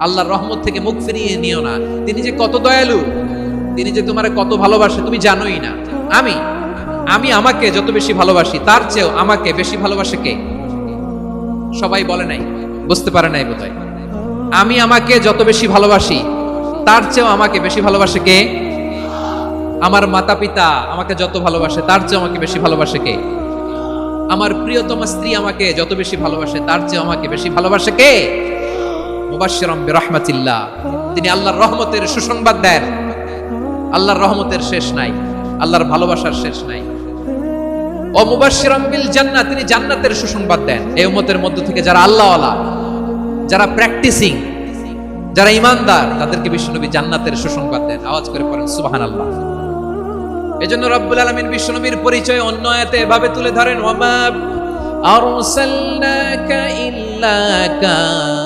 আল্লাহর রহমত থেকে মুখ ফিরিয়ে নিও না। তিনি যে কত দয়ালু, তিনি যে তোমার কত ভালোবাসে, তুমি জানোই না। আমি আমি আমাকে যত বেশি ভালোবাসি, তার চেয়েও আমাকে বেশি ভালোবাসে কে? সবাই বলে নাই, বুঝতে পারে নাই বোধহয়। আমি আমাকে যত বেশি ভালোবাসি, তার চেয়েও আমাকে বেশি ভালোবাসে কে? আমার মাতা পিতা আমাকে যত ভালোবাসে, তার চেয়েও আমাকে বেশি ভালোবাসে কে? আমার প্রিয়তমা স্ত্রী আমাকে যত বেশি ভালোবাসে, তার চেয়েও আমাকে বেশি ভালোবাসে কে? তিনি আল্লাহর রহমতের সুসংবাদ দেন। আল্লাহর রহমতের শেষ নাই, আল্লাহর ভালোবাসার শেষ নাই। ও মুবাশশিরাম বিল জান্নাহ, তিনি জান্নাতের সুসংবাদ দেন। এই উম্মতের মধ্য থেকে যারা আল্লাহওয়ালা, যারা প্র্যাকটিসিং, যারা ইমানদার, তাদেরকে বিশ্বনবী জান্নাতের সুসংবাদ দেন। আওয়াজ করে পড়েন, সুবহানাল্লাহ। এজন্য রব্বুল আলামিন বিশ্বনবীর পরিচয় অন্য আয়াতে এভাবে তুলে ধরেন ওয়ামা আরসালনাকা ইল্লা কাফাতান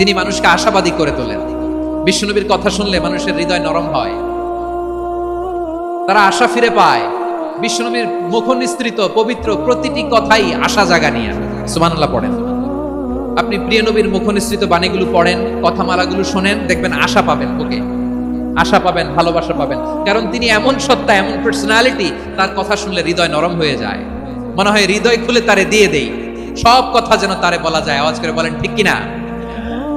তিনি মানুষকে আশাবাদী করে তোলেন। বিশ্বনবীর কথা শুনলে মানুষের হৃদয় নরম হয়। তারা আশা ফিরে পায়। বিশ্বনবীর মুখ নিস্তৃত পবিত্র প্রতিটি কথাই আশা জাগা নিয়ে। সুবহানাল্লাহ পড়েন। আপনি প্রিয় নবীর মুখ বাণীগুলো পড়েন, কথামালাগুলো শোনেন, দেখবেন আশা পাবেন বুকে আশা পাবেন, ভালোবাসা পাবেন। কারণ তিনি এমন সত্তা, এমন পার্সোনালিটি তার কথা শুনলে হৃদয় নরম হয়ে যায়। মনে হয় হৃদয় খুলে তারে দিয়ে দেই। সব কথা যেন তারে বলা যায়। আওয়াজ করে বলেন, ঠিক কিনা?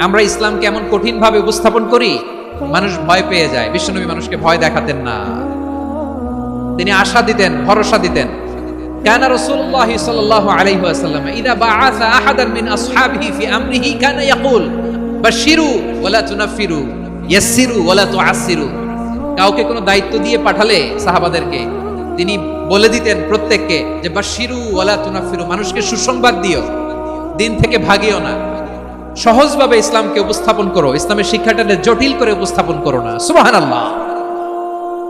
আমরা ইসলামকে এমন কঠিন ভাবে উপস্থাপন করি মানুষ ভয় পেয়ে যায় বিশ্বনবী মানুষকে ভয় দেখাতেন না তিনি আশা দিতেন ভরসা দিতেন كان رسول الله صلى الله عليه وسلم إذا بعث أحدا من أصحابه في أمره كان يقول بشروا ولا تنفروا يسروا ولا تعسروا কাউকে কোনো দায়িত্ব দিয়ে পাঠালে সাহাবাদেরকে তিনি বলে দিতেন প্রত্যেককে যে বাশিরু ওয়ালা তুনাফিরু মানুষকে সুসংবাদ দিও দিন থেকে ভাগিও না সহজভাবে ইসলামকে উপস্থাপন করো, ইসলামের শিক্ষাটাকে জটিল করে উপস্থাপন করো না। সুবাহান আল্লাহ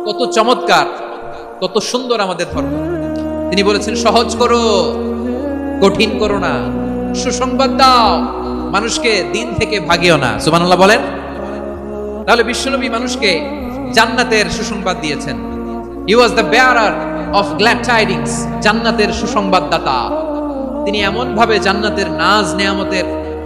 কত চমৎকার, কত সুন্দর আমাদের ধর্ম। তিনি বলেছেন, সহজ করো, কঠিন করো না। সুসংবাদ দাও, মানুষকে দিন থেকে ভাগিও না। সুবান আল্লাহ বলেন? তাহলে বিশ্বনবী মানুষকে জান্নাতের সুসংবাদ দিয়েছেন। He was the bearer of glad tidings জান্নাতের সুসংবাদদাতা। তিনি এমন ভাবে জান্নাতের নাজ নেয়ামতের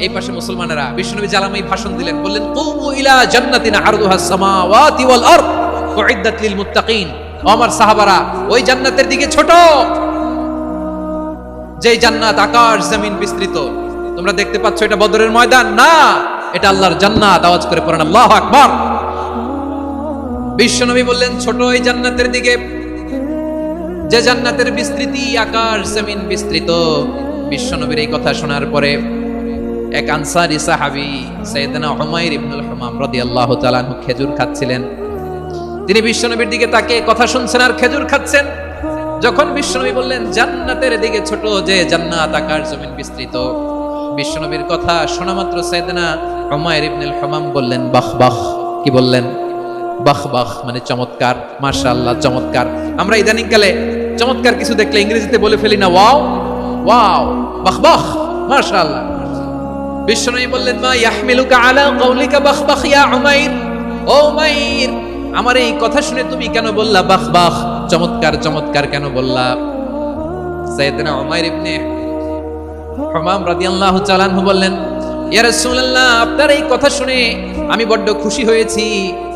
এই পাশে মুসলমানেরা বিশ্বনবী জালামাই ভাষণ দিলেন, বললেন, কুমু ইলা জান্নাতিন আরদুহাস সামাওয়াতি ওয়াল আরদ, উইদ্দাত লিল মুত্তাকিন। আমার সাহাবারা, ওই জান্নাতের দিকে ছোট। যেই জান্নাত আকাশ, জমিন বিস্তৃত, তোমরা দেখতে পাচ্ছ এটা বদরের ময়দান। না, এটা আল্লাহর জান্নাত। আওয়াজ করে পড়েন, আল্লাহু আকবার। বিশ্বনবী বললেন, ছোট এই জান্নাতের দিকে। যে জান্নাতের বিস্তৃতি আকাশ, জমিন বিস্তৃত। বিশ্বনবীর এই কথা শোনার পরে এক আনসারি সাহাবি সৈয়দনা হুমায়র ইবনুল হুমাম রাদিয়াল্লাহু তাআলা খেজুর খাচ্ছিলেন। তিনি বিশ্বনবীর দিকে তাকে কথা শুনছেন আর খেজুর খাচ্ছেন। যখন বিশ্বনবী বললেন, জান্নাতের দিকে ছোট যে জান্নাত আকার জমিন বিস্তৃত। বিশ্বনবীর কথা শোনা মাত্র সৈয়দনা হুমায়র ইবনুল হুমাম বললেন, বাহ বাহ। কি বললেন? বাহ বাহ মানে চমৎকার, মাশাআল্লাহ, চমৎকার। আমরা ইদানিং কালে চমৎকার কিছু দেখলে ইংরেজিতে বলে ফেলি না, ওয়াও ওয়াও, বাহ বাহ, মাশাআল্লাহ। বিশ্বনবী বললেন, মা ইয়াহমিলুকা আলা কওলিকা বাহ ইয়া উমাইর? ও উমাইর, আমার এই কথা শুনে তুমি কেন বললা বাহ চমৎকার চমৎকার কেন বললা? সাইয়েদনা উমাইর ইবনে হুমাম রাদিয়াল্লাহু তাআলা বললেন, ইয়া রাসূলুল্লাহ, আপনার এই কথা শুনে আমি বড্ড খুশি হয়েছি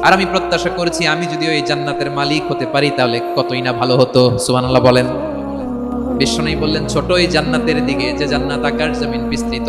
আর আমি প্রত্যাশা করেছি আমি যদি ওই জান্নাতের মালিক হতে পারি, তাহলে কতই না ভালো হতো? সুবহানাল্লাহ বলেন। বিশ্বনবী বললেন, ছোট এই জান্নাতের দিকে যে জান্নাত আকাশ জমিন বিস্তৃত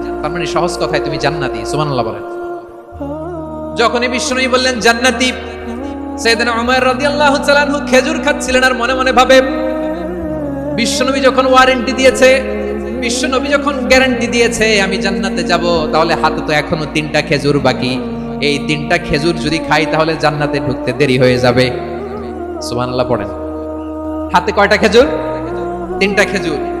তার মানে সহজ কথায় তুমি জান্নাতি, সুবহানাল্লাহ বলেন। যখনই বিষ্ণুই বললেন, জান্নাতি সাইয়েদনা উমর রাদিয়াল্লাহু তাআলা আনহু খেজুর খাচ্ছিলেন আর মনে মনে ভাবে বিশ্বনবী যখন ওয়ারেন্টি দিয়েছে বিশ্বনবী যখন গ্যারান্টি দিয়েছে, আমি জান্নাতে যাব, তাহলে হাতে তো এখনও তিনটা খেজুর বাকি। এই তিনটা খেজুর যদি খাই, তাহলে জান্নাতে ঢুকতে দেরি হয়ে যাবে। সুবহানাল্লাহ পড়েন। হাতে কয়টা খেজুর? তিনটা খেজুর।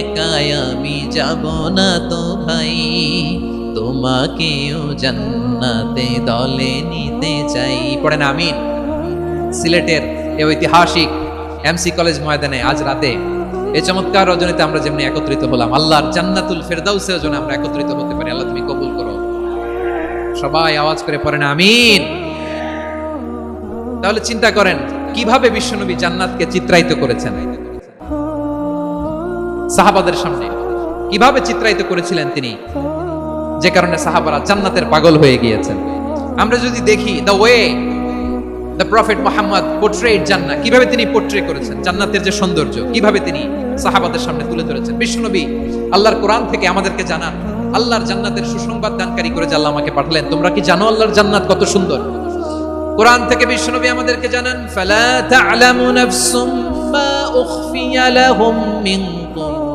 একাই আমি যাব না তো ভাই। তোমাকেও জান্নাতে দলে নিতে চাই। পড়েন আমিন। সিলেটের এই ঐতিহাসিক এমসি কলেজ ময়দানে আজ রাতে এই চমৎকার রজনীতে আমরা যেমনি একত্রিত হলাম, আল্লাহর জান্নাতুল ফেরদাউসের জন্য আমরা একত্রিত হতে পারি। আল্লাহ তুমি কবুল করো। সবাই আওয়াজ করে পড়েন আমিন। তাহলে চিন্তা করেন, কীভাবে বিশ্বনবী জান্নাতকে চিত্রায়িত করেছেন? সাহাবাদের সামনে। কীভাবে চিত্রায়িত করেছিলেন তিনি? যে কারণে সাহাবারা জান্নাতের পাগল হয়ে গিয়েছেন। আমরা যদি দেখি the way the prophet Muhammad portrait জান্নাত কীভাবে তিনি পোর্ট্রে করেছেন? জান্নাতের যে সৌন্দর্য, কীভাবে তিনি সাহাবাদের সামনে তুলে ধরেছেন? বিশ্বনবী, আল্লাহর কোরআন থেকে আমাদেরকে জানান, আল্লাহর জান্নাতের সুসংবাদ দানকারী করে আল্লাহ আমাকে পাঠালেন। তোমরা কি জানো আল্লাহর জান্নাত কত সুন্দর? কোরআন থেকে বিশ্বনবী আমাদেরকে জানান, ফালা তা'লামু নাফসুম মা উখফিয়া লাহুম মিন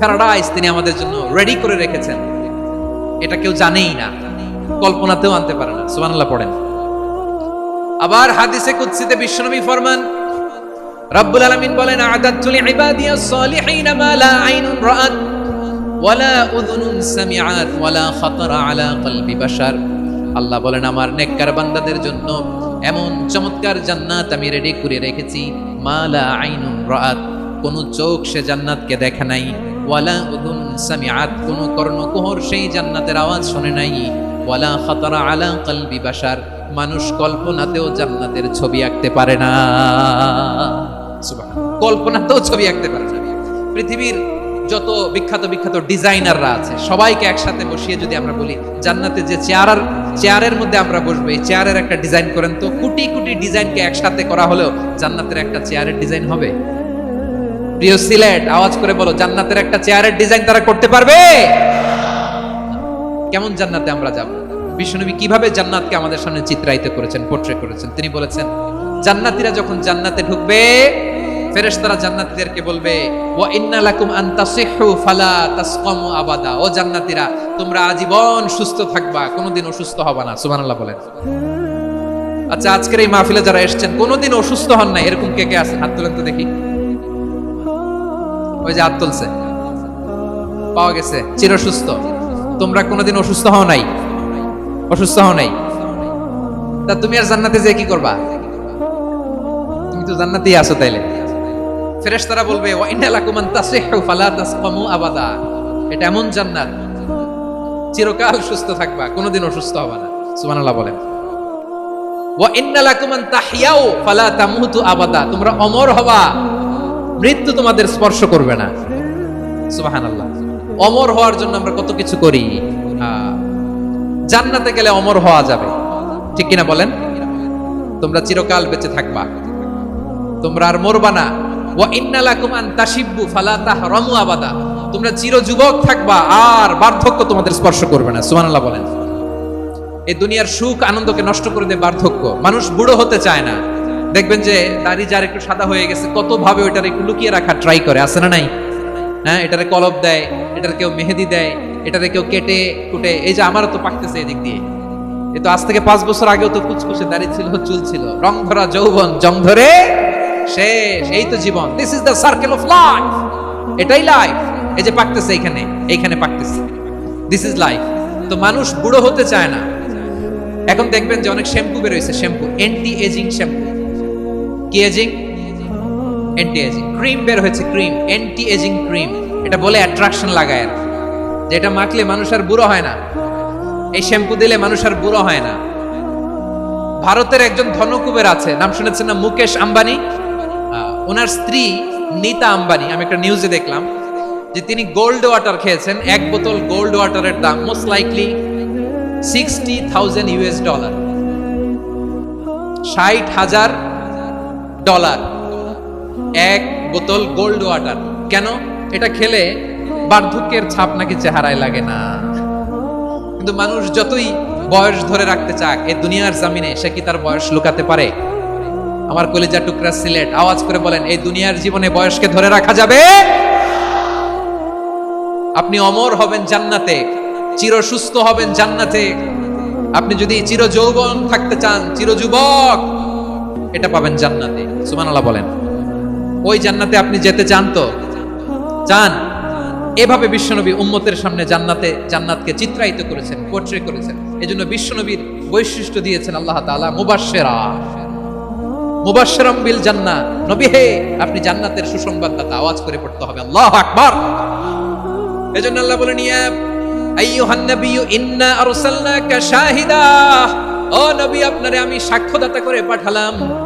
paradise তিনি আমাদের জন্য রেডি করে রেখেছেন। এটা কেউ জানেই না, কল্পনাতেও আনতে পারে না। সুবহানাল্লাহ পড়েন। আবার হাদিসে কুদসিতে বিশ্বনবী ফরমান, রব্বুল আলামিন বলেন আদাতু লিইবাদিয়াস সালিহিন মা লা আইনুন রাআত ওয়ালা উযুনুন সামিআত ওয়ালা খাতারা আলা কলবি বাশার। আল্লাহ বলেন, আমার নেককার বান্দাদের জন্য এমন চমৎকার জান্নাত আমি রেডি করে রেখেছি, মা লা আইনুন রাআত, কোন চোখ সে জান্নাতকে দেখে নাই। ওয়ালা উযুন সামিআত, কোন কর্ণকুহর সেই জান্নাতের আওয়াজ শুনে নাই। ওয়ালা খাতারা আলা কলবি বাশার, মানুষ কল্পনাতেও জান্নাতের ছবি আঁকতে পারে না। কল্পনাতেও ছবি আঁকতে পারে না। পৃথিবীর যত বিখ্যাত বিখ্যাত ডিজাইনাররা আছে, সবাইকে একসাথে বসিয়ে যদি আমরা বলি, জান্নাতে যে চেয়ার চেয়ারের মধ্যে আমরা বসবো, এই চেয়ারের একটা ডিজাইন করেন তো, কোটি কোটি ডিজাইনকে একসাথে করা হলেও জান্নাতের একটা চেয়ারের ডিজাইন হবে। প্রিয় সিলেট, আওয়াজ করে বলো, জান্নাতের একটা চেয়ারের ডিজাইন তারা করতে পারবে? কেমন জান্নাতে আমরা যাব? বিশ্বনবী কীভাবে জান্নাতকে আমাদের সামনে চিত্রায়িত করেছেন পোর্ট্রে করেছেন? তিনি বলেছেন, জান্নাতীরা যখন জান্নাতে ঢুকবে, ফেরেশতারা জান্নাতীদেরকে বলবে, ওয়া ইন্না লাকুম আন তাসিহু ফালা তাসকামু আবাদা। ও জান্নাতীরা, তোমরা আজীবন সুস্থ থাকবা, কোনোদিন অসুস্থ হবা না। সুবহানাল্লাহ বলেন। আচ্ছা আজকের এই মাহফিলে যারা এসেছেন, কোনোদিন অসুস্থ হন না এরকম কে কে আছেন? হাত তোলেন তো দেখি। ওই যে হাত তুলছে। পাওয়া গেছে চির সুস্থ তোমরা কোনোদিন অসুস্থ হও নাই। অসুস্থ হও নাই। তা তুমি আর জান্নাতে যে কি করবা? তুমি তো জান্নাতেই আছো তাইলে। ফেরেশতারা বলবে, ওয়া ইন্না লাকুম আন তাসিহু ফালা তাসকামু আবাদা। এটা এমন জান্নাত। চিরকাল সুস্থ থাকবা, কোনোদিন অসুস্থ হবা না। সুবহানাল্লাহ বলেন। ওয়া ইন্না লাকুম আন তাহইয়াও ফালা তামুতু আবাদা। তোমরা অমর হবা। মৃত্যু তোমাদের স্পর্শ করবে না। সুবহানাল্লাহ। অমর হওয়ার জন্য আমরা কত কিছু করি। জান্নাতে গেলে অমর হওয়া যাবে। ঠিক কিনা বলেন? তোমরা চিরকাল বেঁচে থাকবা। তোমরা আর মরবা না। ওয়া ইন্নালাকুম আন তাশিব্বু ফালা তাহরামু আবাদা। তোমরা চির যুবক থাকবা, আর বার্ধক্য তোমাদের স্পর্শ করবে না। সুবহানাল্লাহ বলেন। এই দুনিয়ার সুখ আনন্দকে নষ্ট করে দেয় বার্ধক্য। মানুষ বুড়ো হতে চায় না। দেখবেন যে দাড়ি যার একটু সাদা হয়ে গেছে কত ভাবে ওইটার একটু লুকিয়ে রাখা ট্রাই করে, আছে না নাই? হ্যাঁ এটারে কলব দেয়, এটার কেউ মেহেদি দেয়, এটারে কেউ কেটে কুটে, এই যে আমারও তো পাকতেছে এদিক দিয়ে। এ তো আজ থেকে পাঁচ বছর আগেও তো কুচকুচে দাড়ি ছিল, চুল ছিল। রং ধরা যৌবন, জং ধরে শেষ, এই তো জীবন। This is the circle of life এটাই লাইফ এই যে পাকতেছে এইখানে এইখানে পাকতেছে। দিস ইজ লাইফ তো মানুষ বুড়ো হতে চায় না। এখন দেখবেন যে অনেক শ্যাম্পু বেরোয়েছে শ্যাম্পু অ্যান্টি এজিং শ্যাম্পু। কি এজিং অ্যান্টি এজিং ক্রিম বের হয়েছে ক্রিম অ্যান্টি এজিং ক্রিম এটা বলে অ্যাট্রাকশন লাগায় যেটা মাখলে মানুষ আর বুড়ো হয় না। এই শ্যাম্পু দিলে মানুষ আর বুড়ো হয় না। ভারতের একজন ধনকুবের আছে, নাম শুনেছেন না? মুকেশ আম্বানি? ওনার স্ত্রী নীতা আম্বানি। আমি একটা নিউজে দেখলাম যে তিনি গোল্ড ওয়াটার খেয়েছেন। এক বোতল গোল্ড ওয়াটারের দাম most likely sixty thousand US dollar ষাট হাজার ডলার। এক বোতল গোল্ড ওয়াটার। কেন? এটা খেলে বার্ধক্যের ছাপ নাকি চেহারায় লাগে না। কিন্তু মানুষ যতই বয়স ধরে রাখতে চাক এই দুনিয়ার জামিনে সে কি তার বয়স লুকাতে পারে? আমার কলিজা টুকরা সিলেট, আওয়াজ করে বলেন, এই দুনিয়ার জীবনে বয়সকে ধরে রাখা যাবে? আপনি অমর হবেন জান্নাতে, চির সুস্থ হবেন জান্নাতে। আপনি যদি চির যৌবন থাকতে চান চির যুবক এটা পাবেন জান্নাতে। সুবহানাল্লাহ বলেন। ওই জান্নাতে আপনি যেতে চান তো? চান? এভাবে বিশ্বনবী উম্মতের সামনে জান্নাতে, জান্নাতকে চিত্রায়িত করেছেন পোর্ট্রে করেছেন। এজন্য বিশ্বনবীর বৈশিষ্ট্য দিয়েছেন আল্লাহ তাআলা, মুবাশশিরা। মুবাশশিরাম বিল জান্নাহ। নবী হে, আপনি জান্নাতের আওয়াজ করে পড়তে হবে। আল্লাহু আকবার। আল্লাহ ইন্না আরসালনাকা শাহিদা। ও নবী, আপনারে আমি সাক্ষ্যদাতা করে পাঠালাম।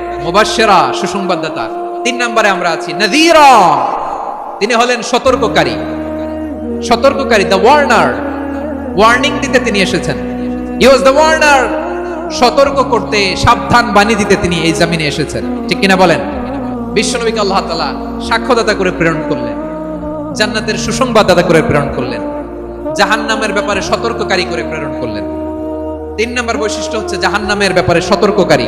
মুবাশশিরা, সুসংবাদদাতা। তিন নম্বরে আমরা আছি নাযীরা তিনি হলেন সতর্ককারী। সতর্ককারী দ্য ওয়ার্নার ওয়ার্নিং দিতে তিনি এসেছেন। হি ওয়াজ দ্য ওয়ার্নার সতর্ক করতে, সাবধান বাণী দিতে তিনি এই জামিনে এসেছেন। ঠিক কিনা বলেন? বিশ্বনবীকে আল্লাহ তাআলা সাক্ষ্যদাতা করে প্রেরণ করলেন। জান্নাতের সুসংবাদদাতা করে প্রেরণ করলেন। জাহান্নামের ব্যাপারে সতর্ককারী করে প্রেরণ করলেন। তিন নম্বর বৈশিষ্ট্য হচ্ছে জাহান্নামের ব্যাপারে সতর্ককারী।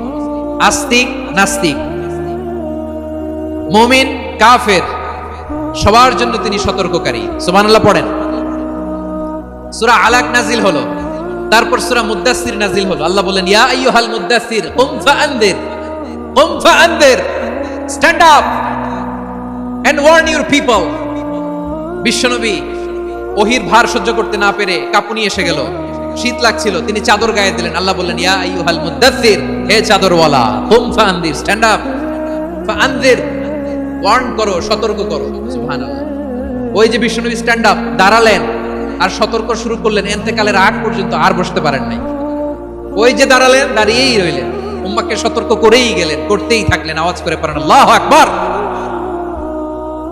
আস্তিক, নাস্তিক। মুমিন, কাফের, সবার জন্য তিনি সতর্ককারী। সুবহানাল্লাহ, পড়েন। সূরা আলাক নাজিল হলো। তারপর সূরা মুদ্দাসসির নাজিল হলো। আল্লাহ বলেন ইয়া আইয়ুহাল মুদ্দাসসির কুম ফাআনদির কুম ফাআনদির, stand up and warn your people. বিশ্বনবী ওহির ভার সহ্য করতে না পেরে কাঁপুনি এসে গেল। শীত লাগছিল, তিনি চাদর গায়ে দিলেন। আল্লাহ বললেন, ইয়া আইয়ুহাল হে চাদরওয়ালা স্ট্যান্ড আপ ওয়ার্ন করো, সতর্ক করো। সুবহানাল্লাহ। ওই যে স্ট্যান্ড আপ দাঁড়ালেন, আর সতর্ক শুরু করলেন। আগ পর্যন্ত আর বসতে পারেন নাই। ওই যে দাঁড়ালেন, দাঁড়িয়েই রইলেন। উম্মাকে সতর্ক করেই গেলেন, করতেই থাকলেন, আওয়াজ করে পারেন আল্লাহ আকবার!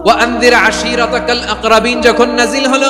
ওয়া আনদির আশিরাতাকাল আকরাবিন, যখন নাজিল হলো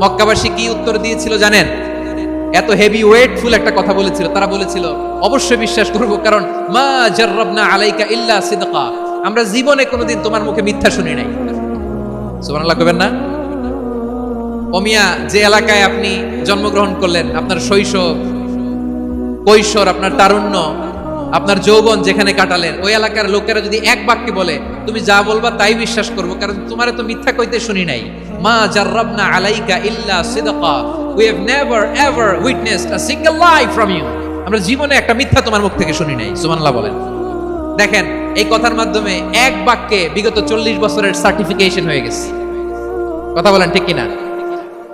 মক্কাবাসী কি উত্তর দিয়েছিল জানেন? এত হেভি ওয়েটফুল একটা কথা বলেছিল। তারা বলেছিল, অবশ্যই বিশ্বাস করব, কারণ মা জাররাবনা আলাইকা ইল্লা সিদকা। আমরা জীবনে কোনোদিন তোমার মুখে মিথ্যা শুনি নাই। সুবহানাল্লাহ কবেন না? অমিয়া, যে এলাকায় আপনি জন্মগ্রহণ করলেন, আপনার শৈশব, কৈশোর, আপনার তারুণ্য আপনার যৌবন যেখানে কাটালেন, ওই এলাকার লোকেরা যদি এক বাক্যে বলে, তুমি যা বলবা তাই বিশ্বাস করব, কারণ তোমার তো মিথ্যা কইতে শুনি নাই। মা জাররাবনা আলাইকা ইল্লা সিদকা। We have never ever witnessed a single lie from you আমরা জীবনে একটা মিথ্যা তোমার মুখ থেকে শুনি নাই, সুবহানাল্লাহ বলেন। দেখেন, এই কথার মাধ্যমে এক বাক্যে বিগত চল্লিশ বছরের সার্টিফিকেশন হয়ে গেছে। কথা বলেন ঠিক কিনা?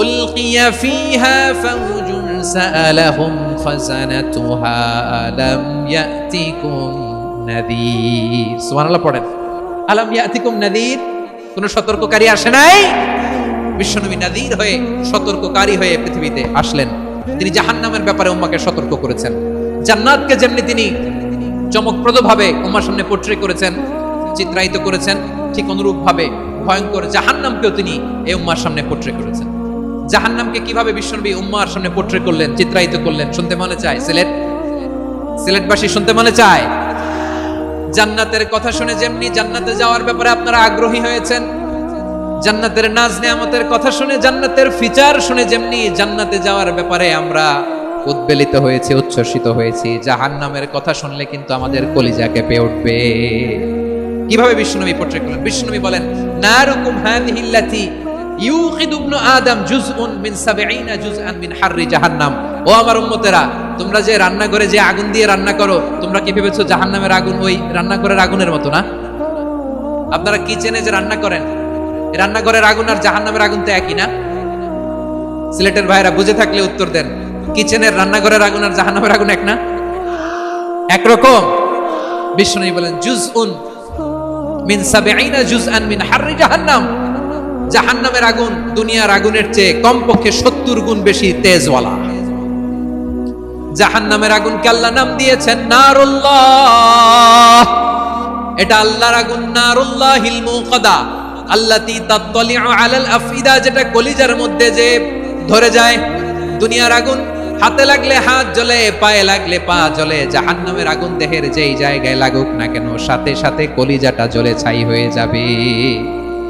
উলকিয়া ফিহা ফাউজুন সাআলাহুম খাজানাতুহা আলাম ইয়াতিকুম নাযীর সুবহানাল্লাহ পড়েন। আলাম ইয়াতিকুম নাযীর কোন সতর্ককারী আসে নাই? বিশ্বনবী নাযীর হয়ে, সতর্ককারী হয়ে পৃথিবীতে আসলেন। তিনি জাহান্নামের ব্যাপারে উম্মাকে সতর্ক করেছেন। জান্নাতকে যেমনি তিনি চমকপ্রদভাবে উম্মার সামনে পোট্রে করেছেন, চিত্রায়িত করেছেন, ঠিক অনুরূপ ভাবে ভয়ঙ্কর জাহান্নামকেও তিনি এই উম্মার সামনে পোট্রে করেছেন। জাহান্নামকে কীভাবে বিশ্বনবী উম্মার সামনে পোট্রে করলেন, চিত্রায়িত করলেন, শুনতে মনে চায়? সিলেট? সিলেটবাসী শুনতে মনে চায়? জান্নাতের কথা শুনে যেমনি জান্নাতে যাওয়ার ব্যাপারে আপনারা আগ্রহী হয়েছেন, জান্নাতের নাজ নেয়ামতের কথা শুনে জান্নাতের ফিচার শুনে যেমনি জান্নাতে যাওয়ার ব্যাপারে আমরা উদ্বেলিত হয়েছি, উচ্ছ্বসিত হয়েছি, জাহান্নামের কথা শুনলে কিন্তু আমাদের কলিজা কেঁপে উঠবে। কীভাবে বিষ্ণুনবী পোট্রেট করলেন? বিষ্ণুনবী বলেন, নারুকুম হাদিহি মিন 70 জুজআন মিন হাররি জাহান্নাম। ও আমার তোমরা যে যে আগুন দিয়ে রান্না করো, তোমরা কি ভেবেছো জাহান্নামের আগুন ওই আগুনের মতো না? আপনারা কিচেনে যে রান্না করেন? রান্নাঘরের আগুন আর জাহান্নামের আগুন তো একই না? সিলেটের ভাইরা বুঝে থাকলে উত্তর দেন। কিচেনের রান্নাঘরের আগুন আর জাহান্নামের আগুন এক না? একরকম বিষ্ণু বলেন জুজ উন মিন সাবে আইনা জুজ আন মিন হাররি জাহান্নাম। জাহান্নামের আগুন দুনিয়ার আগুনের চেয়ে কমপক্ষে সত্তর গুণ বেশি তেজওয়ালা। জাহান্নামের আগুনকে আল্লাহ নাম দিয়েছেন নারুল্লাহ। এটা আল্লাহর আগুন নারুল্লাহিল মুকাদা আল্লাতি তাত্তালিউ আলাল আফিদা যেটা কলিজার মধ্যে যে ধরে যায়। দুনিয়ার আগুন হাতে লাগলে হাত জ্বলে, পায়ে লাগলে পা জ্বলে। জাহান্নামের আগুন দেহের যেই জায়গায় লাগুক না কেন, সাথে সাথে কলিজাটা জ্বলে ছাই হয়ে যাবে।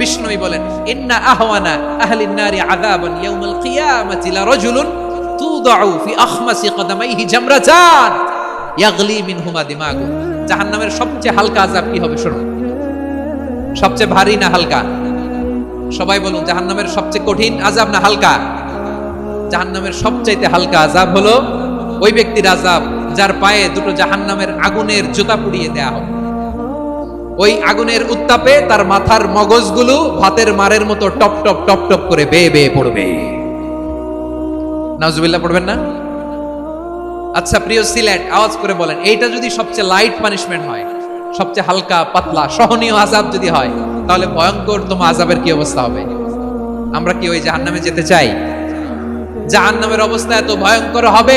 বিষ্ণুবী বলেন, ইন্না আহওয়ানা আহলিন নারি আযাবান ইয়াউমাল কিয়ামাতি লা রাজুলুন তুদাউ ফি আখমাসি কদামাইহি জামরাতান ইয়াগলি মিনহুমা দিমাগু। জাহান্নামের সবচেয়ে হালকা আযাব কি হবে শুনুন। সবচেয়ে ভারী না হালকা? সবাই বলুন, জাহান্নামের সবচেয়ে কঠিন আযাব না হালকা? জাহান্নামের সবচাইতে হালকা আযাব হলো ওই ব্যক্তির আযাব যার পায়ে দুটো জাহান্নামের আগুনের জুতা পুড়িয়ে দেয়া হবে ওই আগুনের উত্তাপে তার মাথার মগজগুলো ভাতের মারের মতো টপ টপ টপ টপ করে বেয়ে বেয়ে পড়বে। নাজুবিল্লাহ পড়বেন না? আচ্ছা প্রিয় সিলেট, আওয়াজ করে বলেন, এইটা যদি সবচেয়ে লাইট পানিশমেন্ট হয়, সবচেয়ে হালকা, পাতলা, সহনীয় আজাব যদি হয়, তাহলে ভয়ঙ্কর তোমা আজাবের কি অবস্থা হবে? আমরা কি ওই জাহান্নামে যেতে চাই? জাহান্নামের অবস্থা এত ভয়ঙ্কর হবে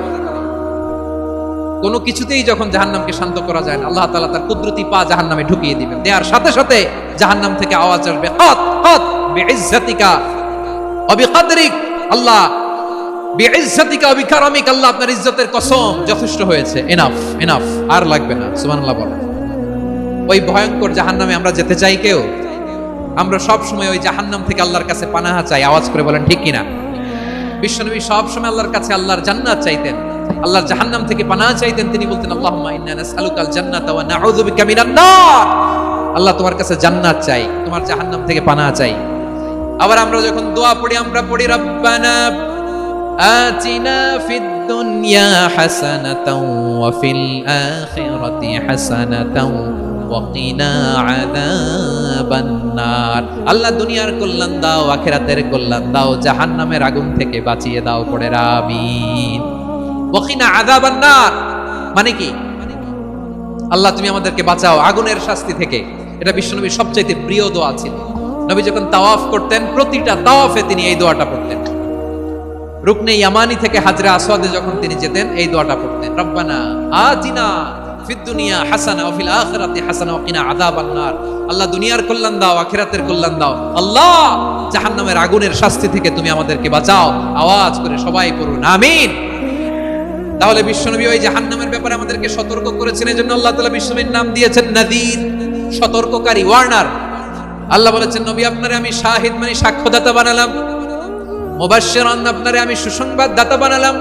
কোনো কিছুতেই যখন জাহান্নামকে শান্ত করা যায় না, আল্লাহ তালা তার কুদরতি পা জাহান্নামে ঢুকিয়ে দিবেন। দেওয়ার সাথে সাথে জাহান্নাম থেকে আওয়াজ আসবে, হত হত, বিইজ্জাতিকা ওয়া বিকদরিক আল্লাহ আল্লাহ আপনার ইজ্জতের কসম, যথেষ্ট হয়েছে আর লাগবে না। ওই ভয়ঙ্কর জাহান্নামে আমরা যেতে চাই কেউ? আমরা ওই জাহান্নাম থেকে আল্লাহর কাছে পানাহা চাই, আওয়াজ করে বলেন, ঠিক আল্লাহর কাছে আল্লাহর জান্নাত চাইতেন। আল্লাহর জাহান্নাম থেকে পানা চাইতেন, তিনি বলতেন আল্লাহ নাসআলুকাল ওয়া নাউযু বিকা মিনান নার। আল্লাহ তোমার কাছে জান্নাত চাই, তোমার জাহান্নাম থেকে পানা চাই। আবার আমরা যখন দোয়া পড়ি, আমরা পড়ি, রব্বানা আতিনা ফিদ দুনিয়া ওয়া ফিল আখিরাতি আল্লাহ দুনিয়ার কল্যাণ দাও, আখেরাতের কল্যাণ দাও, জাহান্নামের আগুন থেকে বাঁচিয়ে দাও পড়ে রাবিন মানে কি? আল্লাহ, তুমি আমাদেরকে বাঁচাও। আগুনের শাস্তি থেকে। এটা বিশ্বনবীর সবচাইতে প্রিয় দোয়া ছিল। নবী যখন তাওয়াফ করতেন, প্রতিটা তাওয়াফে তিনি এই দোয়াটা পড়তেন। রুকনে ইয়ামানি থেকে হাজরা আসওয়াদে যখন তিনি যেতেন, এই দোয়াটা পড়তেন। রব্বানা দুনিয়া হাসানা ওয়া ফিল আখিরাতি হাসানা ওয়া কিনা নার আল্লাহ, দুনিয়ার কল্যাণ দাও, আখিরাতের কল্যাণ দাও। আল্লাহ, জাহান্নামের আগুনের শাস্তি থেকে তুমি আমাদেরকে বাঁচাও। আওয়াজ করে সবাই পড়ুন, আমিন। তাহলে বিশ্বনবী ওই জাহান্নামের ব্যাপারে আমাদেরকে সতর্ক করেছেন এই জন্য আল্লাহ তাআলা বিশ্বনবীর নাম দিয়েছেন নাদির, সতর্ককারী, ওয়ার্নার। আল্লাহ বলেছেন, নবী, আপনারে আমি শাহিদ মানে সাক্ষ্যদাতা বানালাম। মুবাশশিরান আপনারে আমি সুসংবাদ দাতা বানালাম।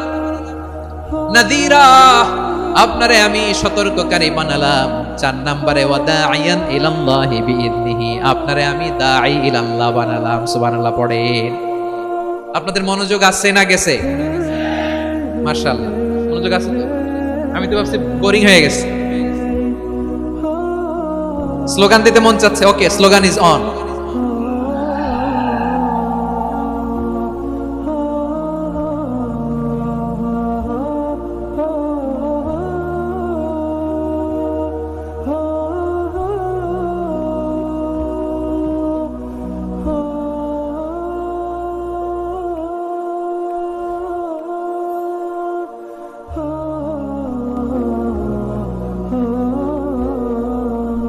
নাদিরা, আপনারে আমি সতর্ককারী বানালাম। চার নম্বরে ওয়াদাইয়ান ইলাল্লাহি বিইذনিহি আপনারে আমি দাঈ ইলাল্লাহ বানালাম। সুবহানাল্লাহ, পড়েন। আপনাদের মনোযোগ আছে না গেছে? মাশাআল্লাহ। মনোযোগ আছে তো? আমি তো ভাবছি বোরিং হয়ে গেছে। স্লোগান দিতে মন চাচ্ছে। ওকে স্লোগান ইজ অন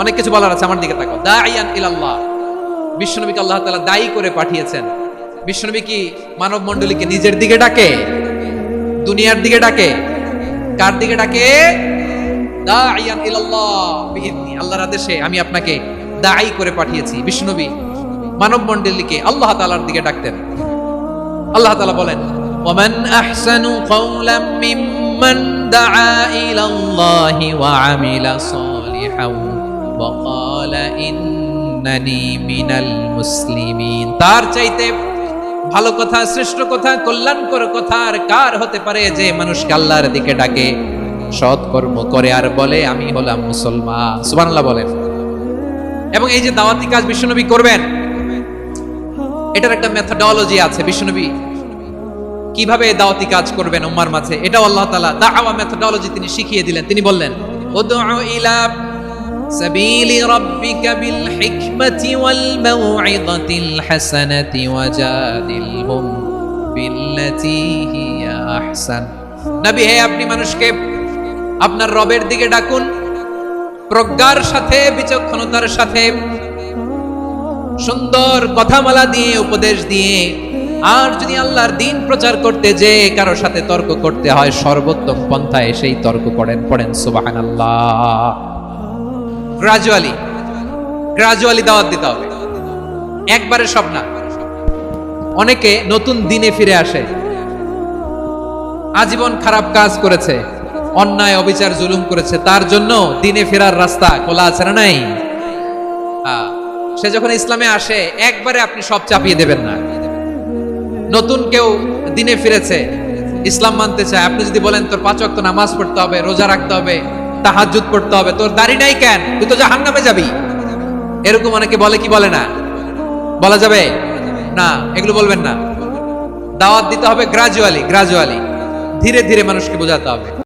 অনেক কিছু বলার আছে, আমার দিকে তাকো দাইয়ান ইলাল্লাহ। বিশ্বনবীকে আল্লাহ তাআলা দায়ী করে পাঠিয়েছেন। বিশ্বনবী কি মানব মণ্ডলীকে নিজের দিকে ডাকে? দুনিয়ার দিকে ডাকে? কার দিকে ডাকে? দাইয়ান ইলাল্লাহ। বিইذনি আল্লাহর আদেশে আমি আপনাকে দায়ী করে পাঠিয়েছি। বিশ্বনবী মানব মণ্ডলীকে আল্লাহ তালার দিকে ডাকতেন। আল্লাহ তাআলা বলেন ومن أحسن قولا ممن دعا إلى الله وعمل صالحا وقال إنني من المسلمين তার চাইতে ভালো কথা শ্রেষ্ঠ কথা কল্যাণকর কথা আর কার হতে পারে যে মানুষকে আল্লাহর দিকে ডাকে সৎ কর্ম করে আর বলে আমি হলাম মুসলমান সুবহানাল্লাহ বলেন এবং এই যে দাওয়াতি কাজ বিশ্বনবী করবেন এটার একটা মেথডোলজি আছে বিশ্বনবী কিভাবে দাওয়াতি কাজ করবেন উম্মার মাঝে এটাও আল্লাহ তাআলা দাওয়া মেথডোলজি তিনি শিখিয়ে দিলেন তিনি বললেন উদউ ইলা বিল হিকমাতি ওয়াল মাউইযাতিল হাসানাতি ওয়াজাদিলহুম বিল্লাতি হিয়া আহসান। নবী, হে আপনি মানুষকে আপনার রবের দিকে ডাকুন, প্রজ্ঞার সাথে, বিচক্ষণতার সাথে, সুন্দর কথামালা দিয়ে, উপদেশ দিয়ে, আর যদি আল্লাহর দিন প্রচার করতে যে কারও সাথে তর্ক করতে হয়, সর্বোত্তম পন্থায় সেই তর্ক করেন, পড়েন সুবাহান আল্লাহ গ্রাজুয়ালি গ্রাজুয়ালি দাওয়াত দিতে হবে। একবারে সব না অনেকে নতুন দিনে ফিরে আসে। আজীবন খারাপ কাজ করেছে। অন্যায়, অবিচার, জুলুম করেছে। তার জন্য দিনে ফেরার রাস্তা খোলা আছে না নাই? সে যখন ইসলামে আসে, একবারে আপনি সব চাপিয়ে দেবেন না। নতুন কেউ দিনে ফিরেছে, ইসলাম মানতে চায়। আপনি যদি বলেন, তোর পাঁচ ওয়াক্ত নামাজ পড়তে হবে, রোজা রাখতে হবে। তাহাজ্জুদ পড়তে হবে। তোর দাড়ি নাই কেন? তুই তো জাহান নামে যাবি। এরকম অনেকে বলে কি বলে না? বলা যাবে? না, এগুলো বলবেন না। দাওয়াত দিতে হবে গ্রাজুয়ালি গ্রাজুয়ালি ধীরে ধীরে মানুষকে বোঝাতে হবে।